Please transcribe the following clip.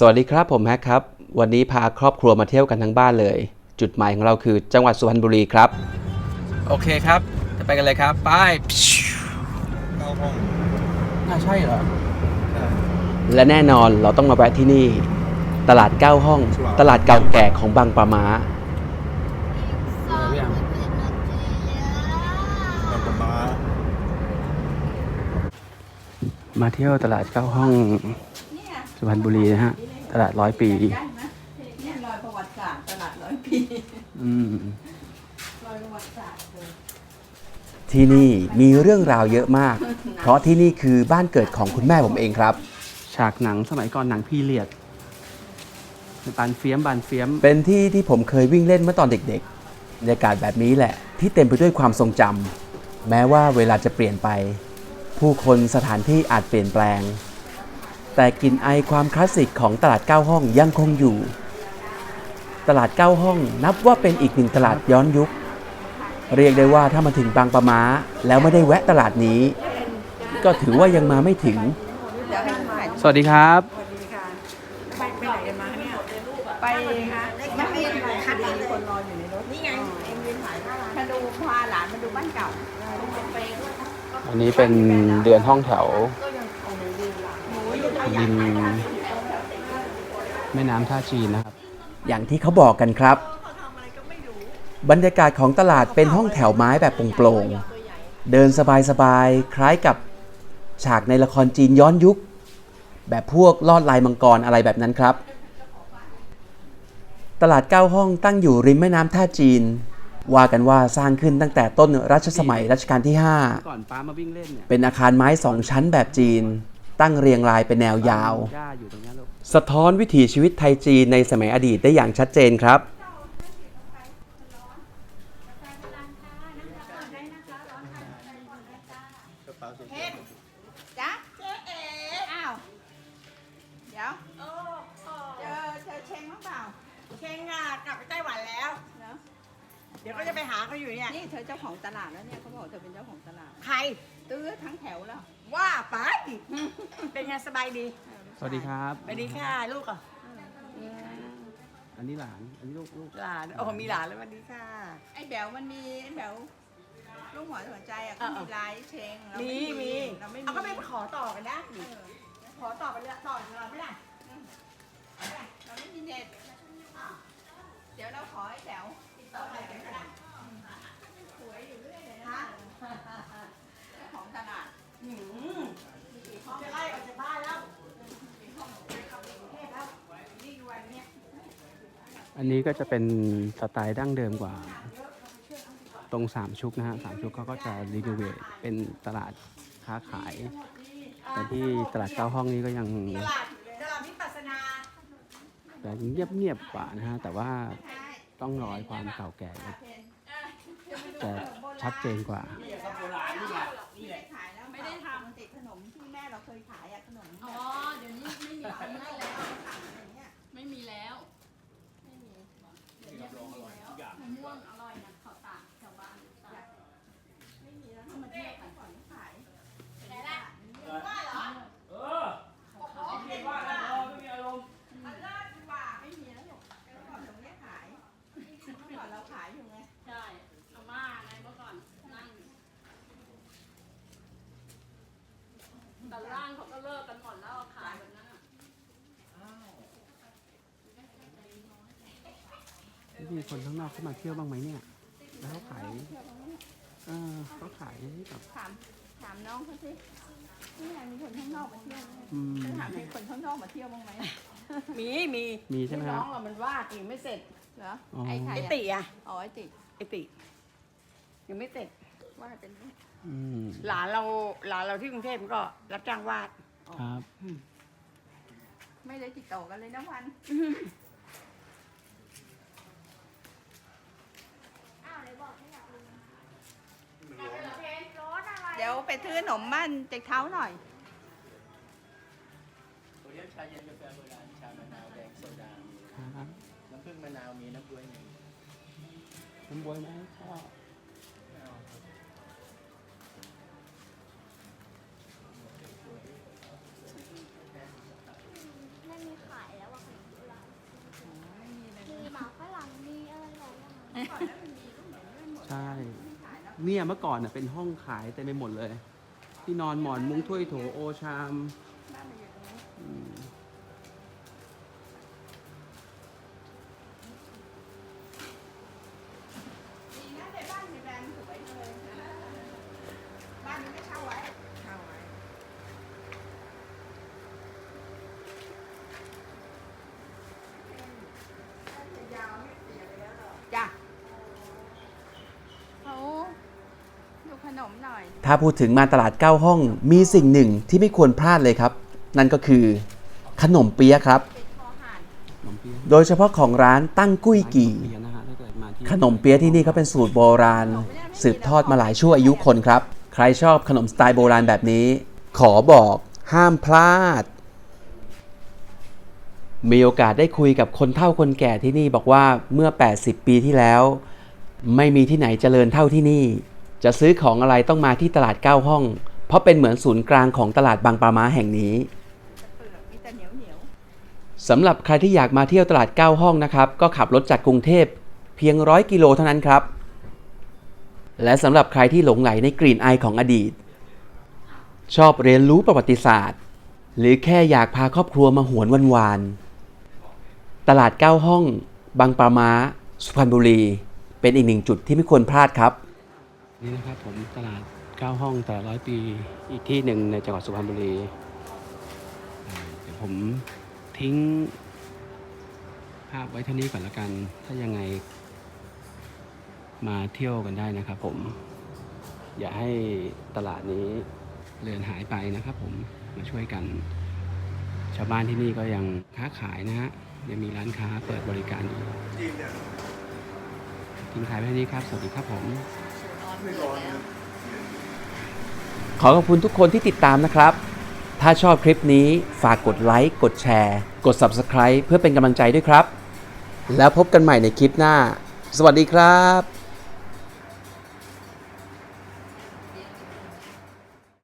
สวัสดีครับผมแฮกครับ วันนี้พาครอบครัวมาเที่ยวกันทั้งบ้านเลย จุดหมายของเราคือจังหวัดสุพรรณบุรีครับ โอเคครับจะไปกันเลยครับ ไปเก้าห้องน่าใช่เหรอ และแน่นอนเราต้องมาแวะที่นี่ ตลาดเก้าห้อง ตลาดเก่าแก่ของบางปะมาบางปะมา มาเที่ยวตลาดเก้าห้อง สุพรรณบุรีนะฮะ ตลาดร้อยปีได้ไหมเนี่ยรอยประวัติศาสตร์ตลาดร้อยปีอืม รอยประวัติศาสตร์เลย ที่นี่มีเรื่องราวเยอะมาก เพราะที่นี่คือบ้านเกิดของคุณแม่ผมเองครับ ฉากหนังสมัยก่อนหนังพีเรียดบานเฟียมบานเฟียม เป็นที่ที่ผมเคยวิ่งเล่นเมื่อตอนเด็กๆบรรยากาศแบบนี้แหละ ที่เต็มไปด้วยความทรงจำแม้ว่าเวลาจะเปลี่ยนไป ผู้คนสถานที่อาจเปลี่ยนแปลง แต่กลิ่นไอความคลาสสิกของตลาดเก้าห้องยังคงอยู่ ตลาดเก้าห้องนับว่าเป็นอีกหนึ่งตลาดย้อนยุค เรียกได้ว่าถ้ามาถึงบางปะมาแล้วไม่ได้แวะตลาดนี้ ก็ถือว่ายังมาไม่ถึงเดี๋ยวให้ถ่ายสวัสดีครับสวัสดีค่ะไปไปไหนกันมาเนี่ยไปคะไม่ไม่คัดมีคนรออยู่ในรถนี่ไงเอ็มยืนถ่ายหน้าร้านมาดูพาหลานมาดูบ้านเก่า อันนี้เป็นเดือนห้องแถว ริมแม่น้ำท่าจีนนะครับ อย่างที่เขาบอกกันครับ บรรยากาศของตลาดเป็นห้องแถวไม้แบบโปร่งๆ เดินสบายๆ คล้ายกับฉากในละครจีนย้อนยุค แบบพวกลอดลายมังกรอะไรแบบนั้นครับ ตลาดเก้าห้องตั้งอยู่ริมแม่น้ำท่าจีน ว่ากันว่าสร้างขึ้นตั้งแต่ต้นรัชสมัยรัชกาลที่5ก่อนป้ามาวิ่งเล่นเนี่ยเป็นอาคารไม้สองชั้นแบบจีน ตั้งเรียงรายเป็นแนวยาวหญ้าอยู่ตรงเนี้ยลูกสะท้อนวิถีชีวิตไทยจีนในสมัยอดีตได้อย่างชัดเจนครับกระเป๋าเฉยจ๊ะเจ๊เอ๋อ้าวเดี๋ยวเจอเจอเชงมั้งเปล่าเชงอะกลับไปไต้หวันแล้วเนาะเดี๋ยวก็จะไปหาเขาอยู่เนี่ย นี่เธอเจ้าของตลาดแล้วเนี่ยเขาบอกเธอเป็นเจ้าของตลาด ใคร ตื้อทั้งแถวแล้ว ว่าไปเป็นไงสบายดี สวัสดีครับ สวัสดีค่ะลูกอะอันนี้หลาน อันนี้ลูกลูกหลานโอ้มีหลานแล้วสวัสดีค่ะ ไอ้แบวมันมีไอ้แบวลูกหัวหัวใจอะเอเขาอมีลายเชงเรามีไมีเราไม่มีเอาก็ไปขอต่อกันได้เออขอต่อกันเลยต่อกันเลยไม่ได้เราไม่มีเน็ตเดี๋ยวเราขอให้แถวติดต่อหน่อยก็ได้สวยอยู่เรื่อยเลยนะเจ้าของ ตลาดหืมจะไล่ออกจากบ้านแล้วอันนี้ก็จะเป็นสไตล์ดั้งเดิมกว่า ตรงสามชุกนะฮะสามชุกเขาก็จะรีโนเวทเป็นตลาดค้าขาย แต่ที่ตลาดเก้าห้องนี้ก็ยังตลาดตลาดวิปัสสนาแต่เงียบเงียบกว่านะฮะแต่ว่าต้องรอยความเก่าแก่ จะชัดเจนกว่า ไม่ได้ขายแล้วไม่ได้ทำติดขนมที่แม่ เคยขายอะขนม อ๋อ เดี๋ยวนี้ไม่มีแล้ว ไม่มีแล้ว ไม่มีเดี๋ยวนี้ไม่มีแล้วมะม่วงอร่อยนะเขาตากชาวบ้านตาก ไม่มีแล้วมาเที่ยวกันก่อนขาย ไหนล่ะ ไม่มีแล้วหรอกเมื่อก่อนตรงเนี้ยขายเมื่อก่อนเราขายอยู่ไง ใช่อาม่าไงเมื่อก่อนนั่งแต่ร่างเขาก็เลิกกันหมดแล้วขายแบบนั้นอะมีคนข้างนอกเข้ามาเที่ยวบ้างไหมเนี่ย แล้วเขาขายเออเขาขายแบบถามถามน้องเขาสินี่ไงมีคนข้างนอกมาเที่ยวไหมอืมจะถามมีคนข้างนอกมาเที่ยวบ้างไหมมีมีมีใช่ไหมน้ฮะองเรามันวาดยังไม่เสร็จเหรออ๋อ ไอ้ใครไออะติอะอ๋อไอ้ติไอติยังไม่เสร็จว่าเป็นลูก อืมหลานเราหลานเราที่กรุงเทพมันก็รับจ้างวาดครับไม่ได้ติดต่อกันเลยนะวันเดี๋ยวไปซื้อขนมบ้านเจ๊เท้าหน่อยตัวนี้ชาเย็นกาแฟโบราณชามะนาวแดงโซดา ครับน้ำผึ้งมะนาวมีน้ำบ๊วยหนึ่งน้ำบวยไหมชอบ ไม่มีขายแล้วอะ ใช่ เนี่ยเมื่อก่อนน่ะเป็นห้องขายเต็มไปหมดเลย ที่นอนหมอนมุ้งถ้วยโถโอชามอืม ดีนะในบ้านมีแบรนด์สวยเลย บ้านนี้ไม่เช่าไว้ เช่าไว้ จ้ะเขาดูขน มหน่อย ถ้าพูดถึงมาตลาด 9 ห้องมีสิ่งหนึ่งที่ไม่ควรพลาดเลยครับ นั่นก็คือขนมเปี๊ยะครับขนมเปี๊ยะโดยเฉพาะของร้านตั้งกุ้ยกี่ขนมเปี๊ยะนะฮะถ้าเกิดมาที่ ขนมเปี๊ยะที่นี่เขาเป็นสูตรโบราณ สืบทอดมาหลายชั่วอายุคนครับ ใครชอบขนมสไตล์โบราณแบบนี้ ขอบอกห้ามพลาด มีโอกาสได้คุยกับคนเฒ่าคนแก่ที่นี่บอกว่าเมื่อ 80 ปีที่แล้ว ไม่มีที่ไหนเจริญเท่าที่นี่ จะซื้อของอะไรต้องมาที่ตลาด 9 ห้อง เพราะเป็นเหมือนศูนย์กลางของตลาดบางปลาม้าแห่งนี้สำหรับใครที่อยากมาเที่ยวตลาด 9 ห้องนะครับ ก็ขับรถจากกรุงเทพเพียงร้อยกิโลเท่านั้นครับ และสำหรับใครที่หลงไหลในกลิ่นอายของอดีต ชอบเรียนรู้ประวัติศาสตร์ หรือแค่อยากพาครอบครัวมาหวนวันวาน ตลาด 9 ห้อง บางปลาม้า สุพรรณบุรี เป็นอีกหนึ่งจุดที่ไม่ควรพลาดครับ นี่นะครับผมตลาด 9 ห้องตลาดร้อยปีอีกที่หนึ่งในจังหวัดสุพรรณบุรีเดี๋ยวผมทิ้งภาพไว้เท่านี้ก่อนละกัน ถ้ายังไง มาเที่ยวกันได้นะครับผม อย่าให้ตลาดนี้เลือนหายไปนะครับผมมาช่วยกัน ชาวบ้านที่นี่ก็ยังค้าขายนะฮะยังมีร้านค้าเปิดบริการอยู่ทิ้งท้ายไว้เท่นี้ครับ สวัสดีครับผม ขอขอบคุณทุกคนที่ติดตามนะครับ ถ้าชอบคลิปนี้ฝากกดไลค์ กดแชร์ กด Subscribe เพื่อเป็นกำลังใจด้วยครับ แล้วพบกันใหม่ในคลิปหน้า สวัสดีครับ